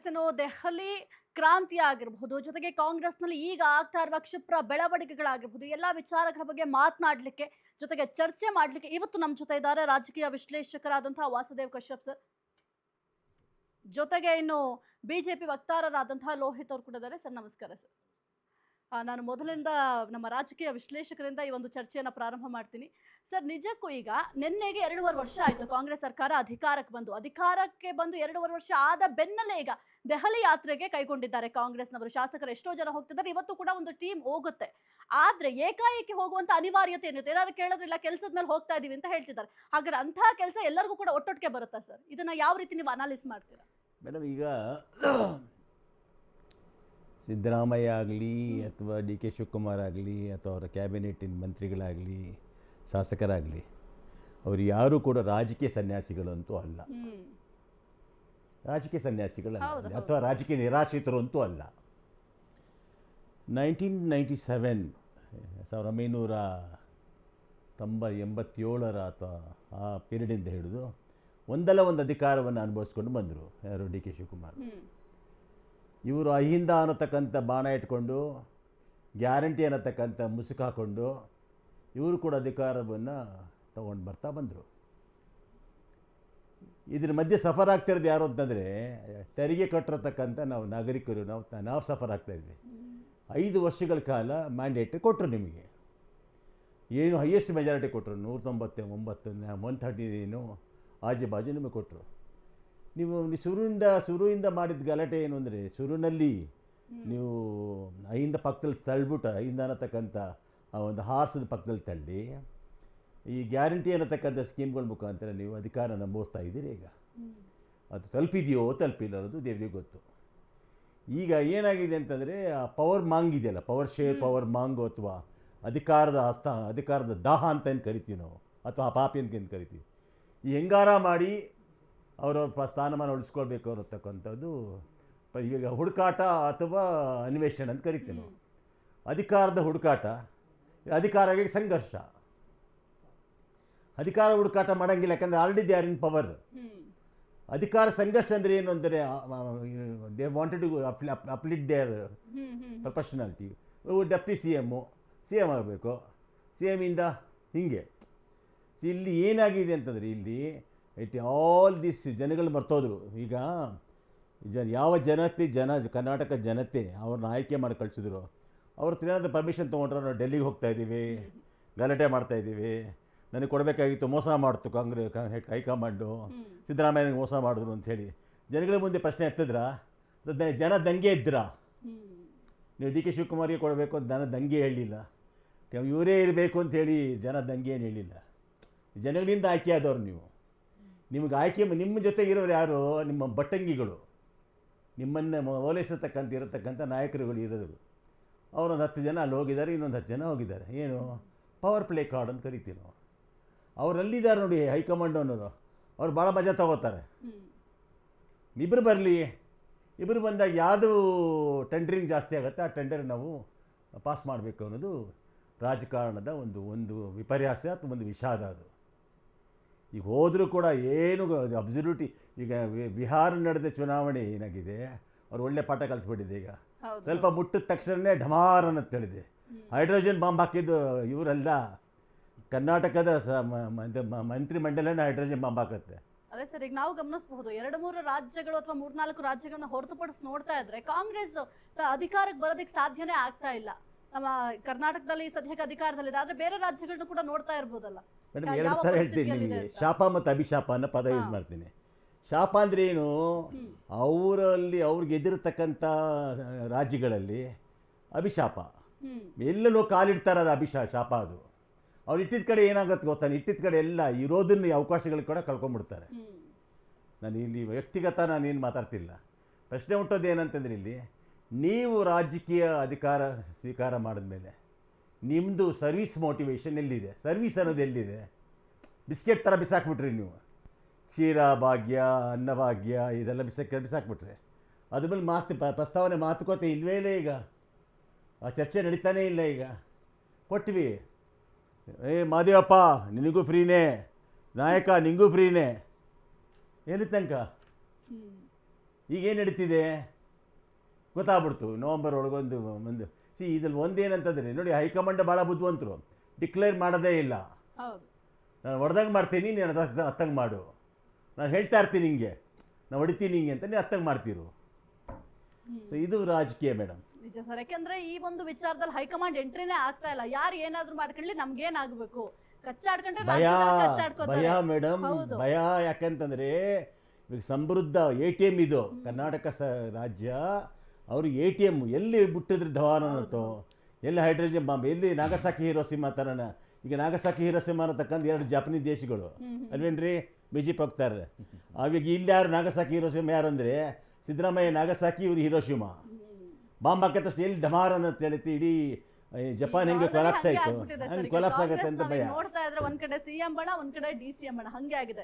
S ಇನ್ನು ದೆಹಲಿ ಕ್ರಾಂತಿ ಆಗಿರಬಹುದು, ಜೊತೆಗೆ ಕಾಂಗ್ರೆಸ್ನಲ್ಲಿ ಈಗ ಆಗ್ತಾ ಇರುವ ಕ್ಷಿಪ್ರ ಬೆಳವಣಿಗೆಗಳಾಗಿರ್ಬೋದು ಎಲ್ಲ ವಿಚಾರಗಳ ಬಗ್ಗೆ ಮಾತನಾಡಲಿಕ್ಕೆ, ಜೊತೆಗೆ ಚರ್ಚೆ ಮಾಡಲಿಕ್ಕೆ ಇವತ್ತು ನಮ್ಮ ಜೊತೆ ಇದ್ದಾರೆ ರಾಜಕೀಯ ವಿಶ್ಲೇಷಕರಾದಂತಹ ವಾಸುದೇವ್ ಕಶ್ಯಪ್ ಸರ್. ಜೊತೆಗೆ ಇನ್ನು ಬಿಜೆಪಿ ವಕ್ತಾರರಾದಂತಹ ಲೋಹಿತ್ ಅವರು ಕೂಡ ಇದ್ದಾರೆ ಸರ್, ನಮಸ್ಕಾರ ಸರ್. ನಾನು ಮೊದಲಿಂದ ನಮ್ಮ ರಾಜಕೀಯ ವಿಶ್ಲೇಷಕರಿಂದ ಈ ಒಂದು ಚರ್ಚೆಯನ್ನು ಪ್ರಾರಂಭ ಮಾಡ್ತೀನಿ. ಸರ್, ನಿಜಕ್ಕೂ ಈಗ ನಿನ್ನೆಗೆ ಎರಡೂವರೆ ವರ್ಷ ಆಯಿತು ಕಾಂಗ್ರೆಸ್ ಸರ್ಕಾರ ಅಧಿಕಾರಕ್ಕೆ ಬಂದು. ಅಧಿಕಾರಕ್ಕೆ ಬಂದು ಎರಡೂವರೆ ವರ್ಷ ಆದ ಬೆನ್ನಲ್ಲೇ ಈಗ ದೆಹಲಿ ಯಾತ್ರೆಗೆ ಕೈಗೊಂಡಿದ್ದಾರೆ ಕಾಂಗ್ರೆಸ್ನವರು. ಶಾಸಕರು ಎಷ್ಟೋ ಜನ ಹೋಗ್ತಿದ್ದಾರೆ. ಇವತ್ತು ಕೂಡ ಒಂದು ಟೀಮ್ ಹೋಗುತ್ತೆ. ಆದ್ರೆ ಏಕಾಏಕಿ ಹೋಗುವಂತ ಅನಿವಾರ್ಯತೆ ಏನಿರುತ್ತೆ? ಏನಾದ್ರು ಕೇಳೋದಿಲ್ಲ ಕೆಲಸದ ಮೇಲೆ ಹೋಗ್ತಾ ಇದೀವಿ ಅಂತ ಹೇಳ್ತಿದ್ದಾರೆ. ಹಾಗಾದ್ರೆ ಅಂತಹ ಕೆಲಸ ಎಲ್ಲರಿಗೂ ಕೂಡ ಒಟ್ಟೊಟ್ಟಿಗೆ ಬರುತ್ತಾ ಸರ್? ಇದನ್ನ ಯಾವ ರೀತಿ ನೀವು ಅನಾಲಿಸ್ ಮಾಡ್ತೀರಾ? ಮೇಡಮ್, ಈಗ ಸಿದ್ದರಾಮಯ್ಯ ಆಗಲಿ ಅಥವಾ ಡಿ ಕೆ ಶಿವಕುಮಾರ್ ಆಗಲಿ ಅಥವಾ ಅವರ ಕ್ಯಾಬಿನೆಟ್ಟಿನ ಮಂತ್ರಿಗಳಾಗಲಿ ಶಾಸಕರಾಗಲಿ ಅವರು ಯಾರೂ ಕೂಡ ರಾಜಕೀಯ ಸನ್ಯಾಸಿಗಳಂತೂ ಅಲ್ಲ. ರಾಜಕೀಯ ಸನ್ಯಾಸಿಗಳಲ್ಲ. ಅಥವಾ ರಾಜಕೀಯ ನಿರಾಶ್ರಿತರು ಅಂತೂ ಅಲ್ಲ. ನೈನ್ಟೀನ್ ನೈಂಟಿ ಸೆವೆನ್ ಸಾವಿರದ ಒಂಬೈನೂರ ತೊಂಬ ಎಂಬತ್ತೇಳರ ಅಥವಾ ಆ ಪೀರಿಯಡಿಂದ ಹಿಡಿದು ಒಂದಲ್ಲ ಒಂದು ಅಧಿಕಾರವನ್ನು ಅನುಭವಿಸ್ಕೊಂಡು ಬಂದರು ಯಾರು ಡಿ ಕೆ ಶಿವಕುಮಾರ್. ಇವರು ಅಹಿಂದ ಅನ್ನತಕ್ಕಂಥ ಬಾಣ ಇಟ್ಕೊಂಡು, ಗ್ಯಾರಂಟಿ ಅನ್ನತಕ್ಕಂಥ ಮುಸುಕು ಹಾಕ್ಕೊಂಡು ಇವರು ಕೂಡ ಅಧಿಕಾರವನ್ನು ತಗೊಂಡು ಬರ್ತಾ ಬಂದರು. ಇದ್ರ ಮಧ್ಯೆ ಸಫರ್ ಆಗ್ತಿರೋದು ಯಾರು ಅಂತಂದರೆ, ತೆರಿಗೆ ಕಟ್ಟಿರತಕ್ಕಂಥ ನಾವು ನಾಗರಿಕರು, ನಾವು ನಾವು ಸಫರ್ ಆಗ್ತಾ ಇದ್ವಿ. ಐದು ವರ್ಷಗಳ ಕಾಲ ಮ್ಯಾಂಡೇಟ್ ಕೊಟ್ಟರು ನಿಮಗೆ. ಏನು ಹೈಯೆಸ್ಟ್ ಮೆಜಾರಿಟಿ ಕೊಟ್ಟರು ನೂರ ತೊಂಬತ್ತ ಒಂಬತ್ತು ಒನ್ ಥರ್ಟಿ ಏನು ಆಜು ಬಾಜು ನಿಮಗೆ ಕೊಟ್ಟರು ನೀವು ಶುರುವಿಂದ ಶುರುವಿಂದ ಮಾಡಿದ ಗಲಾಟೆ ಏನು ಅಂದರೆ ಶುರುವಿನಲ್ಲಿ ನೀವು ಐಯಿಂದ ಪಕ್ಕದಲ್ಲಿ ತಳ್ಬಿಟ್ಟು ಐಯಿಂದ ಅನ್ನತಕ್ಕಂಥ ಆ ಒಂದು ಹಾರ್ಸದ ಪಕ್ಕದಲ್ಲಿ ತಳ್ಳಿ ಈ ಗ್ಯಾರಂಟಿ ಅನ್ನತಕ್ಕಂಥ ಸ್ಕೀಮ್ಗಳ ಮುಖಾಂತರ ನೀವು ಅಧಿಕಾರ ನಂಬೋಸ್ತಾ ಇದ್ದೀರಿ ಈಗ. ಅದು ತಲುಪಿದೆಯೋ ತಲುಪಿಲ್ಲ ಅನ್ನೋದು ದೇವರಿಗೆ ಗೊತ್ತು. ಈಗ ಏನಾಗಿದೆ ಅಂತಂದರೆ ಆ ಪವರ್ ಮಾಂಗ್ ಇದೆಯಲ್ಲ ಪವರ್ ಶೇರ್ ಪವರ್ ಮಾಂಗ್ ಅಥವಾ ಅಧಿಕಾರದ ಹಸ್ತ ಅಧಿಕಾರದ ದಾಹ ಅಂತ ಏನು ಕರಿತೀವಿ ನಾವು? ಅಥವಾ ಆ ಪಾಪಿ ಅಂತ ಏನು ಕರಿತೀವಿ? ಈ ಹೆಂಗಾರ ಮಾಡಿ ಅವರವ್ರ ಸ್ಥಾನಮಾನ ಉಳಿಸ್ಕೊಳ್ಬೇಕು ಅನ್ನತಕ್ಕಂಥದ್ದು ಈಗ ಹುಡುಕಾಟ ಅಥವಾ ಅನ್ವೇಷಣೆ ಅಂತ ಕರಿತೀವಿ ನಾವು. ಅಧಿಕಾರದ ಹುಡುಕಾಟ ಅಧಿಕಾರಕ್ಕೆ ಸಂಘರ್ಷ. ಅಧಿಕಾರ ಹುಡುಕಾಟ ಮಾಡಂಗಿಲ್ಲ ಯಾಕಂದ್ರೆ already they are in power ಅಧಿಕಾರ ಸಂಘರ್ಷ ಅಂದರೆ ಏನು ಅಂದರೆ they wanted to uplift their professionality deputy C M C M ಆಗಬೇಕು. ಸಿ ಇಂದ ಹೀಗೆ. ಇಲ್ಲಿ ಏನಾಗಿದೆ ಅಂತಂದರೆ ಇಲ್ಲಿ ಇಟ್ ಆಲ್ ದಿಸ್ ಜನಗಳು ಮರ್ತೋದ್ರು. ಈಗ ಜನ ಯಾವ ಜನತೆ ಜನ ಕರ್ನಾಟಕ ಜನತೆ ಅವ್ರನ್ನ ಆಯ್ಕೆ ಮಾಡಿ ಕಳಿಸಿದ್ರು. ಅವ್ರ ಏನಾದರೂ ಪರ್ಮಿಷನ್ ತೊಗೊಂಡ್ರೆ ನಾವು ಡೆಲ್ಲಿಗೆ ಹೋಗ್ತಾ ಇದ್ದೀವಿ ಗಲಾಟೆ ಮಾಡ್ತಾ ಇದ್ದೀವಿ. ನನಗೆ ಕೊಡಬೇಕಾಗಿತ್ತು ಮೋಸ ಮಾಡ್ತು ಕಾಂಗ್ರೆಸ್ ಹೈಕಮಾಂಡು. ಸಿದ್ದರಾಮಯ್ಯನಿಗೆ ಮೋಸ ಮಾಡಿದ್ರು ಅಂಥೇಳಿ ಜನಗಳ ಮುಂದೆ ಪ್ರಶ್ನೆ ಎತ್ತಿದ್ರಾ? ಜನ ದಂಗೆ ಇದ್ರಾ? ನೀವು ಡಿ ಕೆ ಶಿವಕುಮಾರ್ಗೆ ಕೊಡಬೇಕು ಅಂತ ಜನ ದಂಗೆ ಹೇಳಲಿಲ್ಲ. ಇವರೇ ಇರಬೇಕು ಅಂತೇಳಿ ಜನ ದಂಗೆ ಏನು ಹೇಳಿಲ್ಲ. ಜನಗಳಿಂದ ಆಯ್ಕೆ ಆದವ್ರು ನೀವು. ನಿಮಗೆ ಆಯ್ಕೆ ನಿಮ್ಮ ಜೊತೆಗಿರೋರು ಯಾರು? ನಿಮ್ಮ ಬಟ್ಟಂಗಿಗಳು. ನಿಮ್ಮನ್ನು ಓಲೈಸತಕ್ಕಂಥ ಇರತಕ್ಕಂಥ ನಾಯಕರುಗಳು ಇರೋದು ಅವರೊಂದು ಹತ್ತು ಜನ ಅಲ್ಲಿ ಹೋಗಿದ್ದಾರೆ ಇನ್ನೊಂದು ಹತ್ತು ಜನ ಹೋಗಿದ್ದಾರೆ. ಏನು? ಪವರ್ ಪ್ಲೇ ಕಾರ್ಡ್ ಅಂತ ಕರಿತೀವಿ ನಾವು. ಅವರಲ್ಲಿದ್ದಾರೆ ನೋಡಿ ಹೈಕಮಾಂಡ್ ಅನ್ನೋರು? ಅವ್ರು ಭಾಳ ಮಜಾ ತಗೋತಾರೆ. ಇಬ್ಬರು ಬರಲಿ. ಇಬ್ಬರು ಬಂದಾಗ ಯಾವುದು ಟೆಂಡರಿಂಗ್ ಜಾಸ್ತಿ ಆಗುತ್ತೆ ಆ ಟೆಂಡರ್ ನಾವು ಪಾಸ್ ಮಾಡಬೇಕು ಅನ್ನೋದು ರಾಜಕಾರಣದ ಒಂದು ಒಂದು ವಿಪರ್ಯಾಸ ಅಥವಾ ಒಂದು ವಿಷಾದ ಅದು. ಈಗ ಹೋದರೂ ಕೂಡ ಏನು ಅಬ್ಸಲ್ಯೂಟಿ ಈಗ ಬಿಹಾರ ನಡೆದ ಚುನಾವಣೆ ಏನಾಗಿದೆ? ಅವ್ರು ಒಳ್ಳೆ ಪಾಠ ಕಲಿಸ್ಬಿಟ್ಟಿದೆ ಈಗ. ಸ್ವಲ್ಪ ಮುಟ್ಟಿದ ತಕ್ಷಣವೇ ಢಮಾರ್ ಅನ್ನೋದು ತಿಳಿದೆ ಹೈಡ್ರೋಜನ್ ಬಾಂಬ್ ಹಾಕಿದ್ದು ಇವರೆಲ್ಲ ಕರ್ನಾಟಕದ ಸ ಮ- ಮ- ಇದು ಮಂತ್ರಿಮಂಡಲನೇ ಹೈಡ್ರೋಜನ್ ಬಾಂಬ್ ಹಾಕುತ್ತೆ. ಅದೇ ಸರ್ ಈಗ ನಾವು ಗಮನಿಸಬಹುದು ಎರಡು ಮೂರು ರಾಜ್ಯಗಳು ಅಥವಾ ಮೂರ್ನಾಲ್ಕು ರಾಜ್ಯಗಳನ್ನ ಹೊರತುಪಡಿಸಿ ನೋಡ್ತಾ ಇದ್ರೆ ಕಾಂಗ್ರೆಸ್ ಅಧಿಕಾರಕ್ಕೆ ಬರೋದಕ್ಕೆ ಸಾಧ್ಯನೇ ಆಗ್ತಾ ಇಲ್ಲ. ನಮ್ಮ ಕರ್ನಾಟಕದಲ್ಲಿ ಸದ್ಯಕ್ಕೆ ಅಧಿಕಾರದಲ್ಲಿದೆ. ಆದ್ರೆ ಬೇರೆ ರಾಜ್ಯಗಳನ್ನ ಕೂಡ ನೋಡ್ತಾ ಇರ್ಬೋದಲ್ಲ. ಮೇಡಮ್ ಯಾವ ಎರಡು ಥರ ಹೇಳ್ತೀನಿ ಪರಿಸ್ಥಿತಿಯಲ್ಲಿದೆ ನಿಮಗೆ. ಅಂತ. ಶಾಪ ಮತ್ತು ಅಭಿಶಾಪ ಅನ್ನೋ ಪದ ಯೂಸ್ ಹಾ. ಮಾಡ್ತೀನಿ. ಶಾಪ ಅಂದ್ರೆ ಏನು. ಅವರಲ್ಲಿ ಅವ್ರಿಗೆ ಎದುರತಕ್ಕಂಥ ರಾಜ್ಯಗಳಲ್ಲಿ ಅಭಿಶಾಪ. ಹ್ಮ್. ಎಲ್ಲೆಲ್ಲೋ ಕಾಲಿಡ್ತಾರೆ ಅದು ಅಭಿಶಾ ಶಾಪ ಅದು. ಅವ್ರು ಇಟ್ಟಿದ್ದ ಕಡೆ ಏನಾಗುತ್ತೆ ಗೊತ್ತಾನೆ ಇಟ್ಟಿದ್ದ ಕಡೆ ಎಲ್ಲ ಇರೋದನ್ನ ಈ ಅವಕಾಶಗಳು ಕೂಡ ಕಳ್ಕೊಂಡ್ಬಿಡ್ತಾರೆ. ಹ್ಮ್. ನಾನು ಇಲ್ಲಿ ವ್ಯಕ್ತಿಗತ ನಾನೇನು ಮಾತಾಡ್ತಿಲ್ಲ. ಪ್ರಶ್ನೆ ಹುಟ್ಟೋದು ಏನಂತಂದ್ರೆ ಇಲ್ಲಿ ನೀವು ರಾಜಕೀಯ ಅಧಿಕಾರ ಸ್ವೀಕಾರ ಮಾಡಿದ ಮೇಲೆ ನಿಮ್ಮದು ಸರ್ವಿಸ್ ಮೋಟಿವೇಶನ್ ಎಲ್ಲಿದೆ? ಸರ್ವಿಸ್ ಅನ್ನೋದು ಎಲ್ಲಿದೆ? ಬಿಸ್ಕೆಟ್ ಥರ ಬಿಸಾಕ್ಬಿಟ್ರಿ ನೀವು. ಕ್ಷೀರ ಭಾಗ್ಯ ಅನ್ನಭಾಗ್ಯ ಇದೆಲ್ಲ ಬಿಸಾಕ ಬಿಸಾಕ್ಬಿಟ್ರೆ. ಅದ್ರ ಮೇಲೆ ಮಾಸ್ತಿ ಪ- ಪ್ರಸ್ತಾವನೆ ಮಾತುಕತೆ ಇಲ್ವೇ ಇಲ್ಲ ಈಗ. ಆ ಚರ್ಚೆ ನಡೀತಾನೇ ಇಲ್ಲ ಈಗ. ಕೊಟ್ವಿ. ಏ ಮಾದೇವಪ್ಪ ನಿನಗೂ ಫ್ರೀನೇ. ನಾಯಕ ನಿಂಗೂ ಫ್ರೀನೇ. ಎಲ್ಲಿ ತನಕ? ಈಗೇನು ನಡೀತಿದೆ? ಗೊತ್ತಾಗ್ಬಿಡ್ತು ನವಂಬರ್ ಒಳಗೊಂದು ಒಂದು. ಸಿ ಇದ್ರಲ್ಲಿ ಒಂದೇನಂತಂದ್ರೆ ನೋಡಿ ಹೈಕಮಾಂಡ್ ಭಾಳ ಬುದ್ಧಿವಂತರು. ಡಿಕ್ಲೇರ್ ಮಾಡೋದೇ ಇಲ್ಲ. ನಾನು ಹೊಡೆದಂಗೆ ಮಾಡ್ತೀನಿ ನೀನು ಅದು ಹತ್ತಂಗೆ ಮಾಡು. ನಾನು ಹೇಳ್ತಾ ಇರ್ತೀನಿ ಹಿಂಗೆ ನಾನು ಹೊಡಿತೀನಿ ಹಿಂಗೆ ಅಂತ ನೀನು ಅತ್ತಂಗೆ ಮಾಡ್ತೀರು. ಸೊ ಇದು ರಾಜಕೀಯ ಮೇಡಮ್ ನಿಜ ಸರ್ ಯಾಕೆಂದ್ರೆ ಈ ಒಂದು ವಿಚಾರದಲ್ಲಿ ಹೈಕಮಾಂಡ್ ಎಂಟ್ರಿನೇ ಆಗ್ತಾ ಇಲ್ಲ. ಯಾರು ಏನಾದ್ರೂ ಮಾಡ್ಕೊಳ್ಳಿ ನಮ್ಗೇನಾಗಬೇಕು? ಕಚ್ಚಾಡ್ಕೊಂಡ್ರೆ ಭಯ ಭಯ ಮೇಡಮ್. ಭಯ ಯಾಕಂತಂದ್ರೆ ಈಗ ಸಮೃದ್ಧ ಎ ಟಿ ಎಂ ಇದು ಕರ್ನಾಟಕ ಸ ರಾಜ್ಯ. ಅವರು ಎ ಟಿ ಎಂ ಎಲ್ಲಿ ಬಿಟ್ಟಿದ್ರೆ ಅಂತೋ ಎಲ್ಲಿ ಹೈಡ್ರೋಜನ್ ಬಾಂಬ್ ಎಲ್ಲಿ ನಾಗಸಾಕಿ ಹಿರೋಸಿಮಾ ಥರನ ಈಗ ನಾಗಸಾಕಿ ಹಿರೋಸಿಮಾ ಅನ್ನತಕ್ಕಂಥ ಎರಡು ಜಾಪನೀಸ್ ದೇಶಗಳು ಅಲ್ವೇನ್ರಿ? ಬಿಜೆಪಿ ಹೋಗ್ತಾರೆ. ಅವಾಗ ಇಲ್ಲಿ ಯಾರು ನಾಗಸಾಕಿ ಹಿರೋಸಿಮಾ ಯಾರು ಅಂದರೆ ಸಿದ್ದರಾಮಯ್ಯ ನಾಗಸಾಕಿ ಇವರು ಹಿರೋಶಿಮಾ. ಬಾಂಬ್ ಹಾಕಿದ ತಕ್ಷಣ ಎಲ್ಲಿ ಡಮಾರ್ ಅಂತ ಹೇಳ್ತಿ ಇಡೀ ಜಪಾನ್ ಹೆಂಗೆ ಕೊಲಾಪ್ಸ್ ಆಯಿತು. ಹಂಗೆ ಕೊಲಾಪ್ಸ್ ಆಗುತ್ತೆ ಅಂತ ಭಯ. ನೋಡ್ತಾ ಇದ್ರೆ ಒಂದ್ ಕಡೆ ಸಿಎಂ ಬಣ ಒಂದ್ ಕಡೆ ಡಿ ಸಿ ಎಂ ಬಣ ಹಂಗೆ ಆಗಿದೆ.